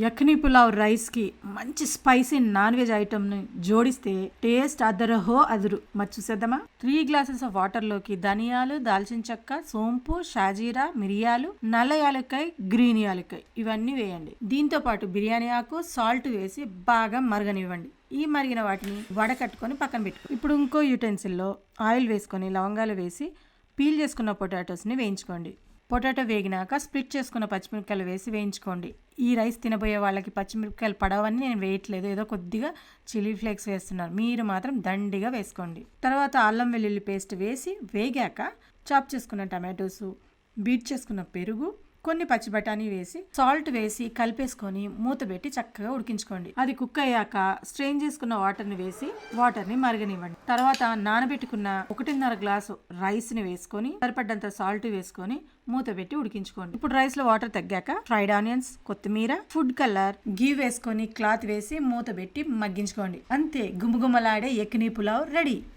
యఖ్ని పులావ్ రైస్కి మంచి spicy non veg ఐటమ్ని జోడిస్తే టేస్ట్ అదరహో అదురు. మరి చూసేద్దామా? త్రీ గ్లాసెస్ ఆఫ్ వాటర్లోకి ధనియాలు దాల్చిన చెక్క సోంపు షాజీరా మిరియాలు నల్ల యాలక్కాయ గ్రీన్ యాలకాయ ఇవన్నీ వేయండి. దీంతో పాటు బిర్యానీ ఆకు సాల్ట్ వేసి బాగా మరగనివ్వండి. ఈ మరిగిన వాటిని వడకట్టుకొని పక్కన పెట్టుకో. ఇప్పుడు ఇంకో యూటెన్సిల్లో ఆయిల్ వేసుకొని లవంగాలు వేసి పీల్ చేసుకున్న పొటాటోస్ని వేయించుకోండి. పొటాటో వేగినాక స్ప్లిట్ చేసుకున్న పచ్చిమిరపకాయలు వేసి వేయించుకోండి. ఈ రైస్ తినబోయే వాళ్ళకి పచ్చిమిరపకాయలు పడవని నేను వేయట్లేదు. ఏదో కొద్దిగా చిల్లీ ఫ్లేక్స్ వేస్తున్నారు. మీరు మాత్రం దండిగా వేసుకోండి. తర్వాత అల్లం వెల్లుల్లి పేస్ట్ వేసి వేగాక చాప్ చేసుకున్న టమాటోసు బీట్ చేసుకున్న పెరుగు కొన్ని పచ్చి బఠానీ వేసి సాల్ట్ వేసి కలిపేసుకొని మూత పెట్టి చక్కగా ఉడికించుకోండి. అది కుక్ అయ్యాక స్ట్రెయిన్ చేసుకున్న వాటర్ని వేసి వాటర్ని మరగనివ్వండి. తర్వాత నానబెట్టుకున్న ఒకటిన్నర గ్లాసు రైస్ని వేసుకొని సరిపడ్డంత సాల్ట్ వేసుకొని మూత పెట్టి ఉడికించుకోండి. ఇప్పుడు రైస్లో వాటర్ తగ్గాక ఫ్రైడ్ ఆనియన్స్ కొత్తిమీర ఫుడ్ కలర్ గీ వేసుకొని క్లాత్ వేసి మూత పెట్టి మగ్గించుకోండి. అంతే గుమగుమలాడే ఎక్కినీ పులావ్ రెడీ.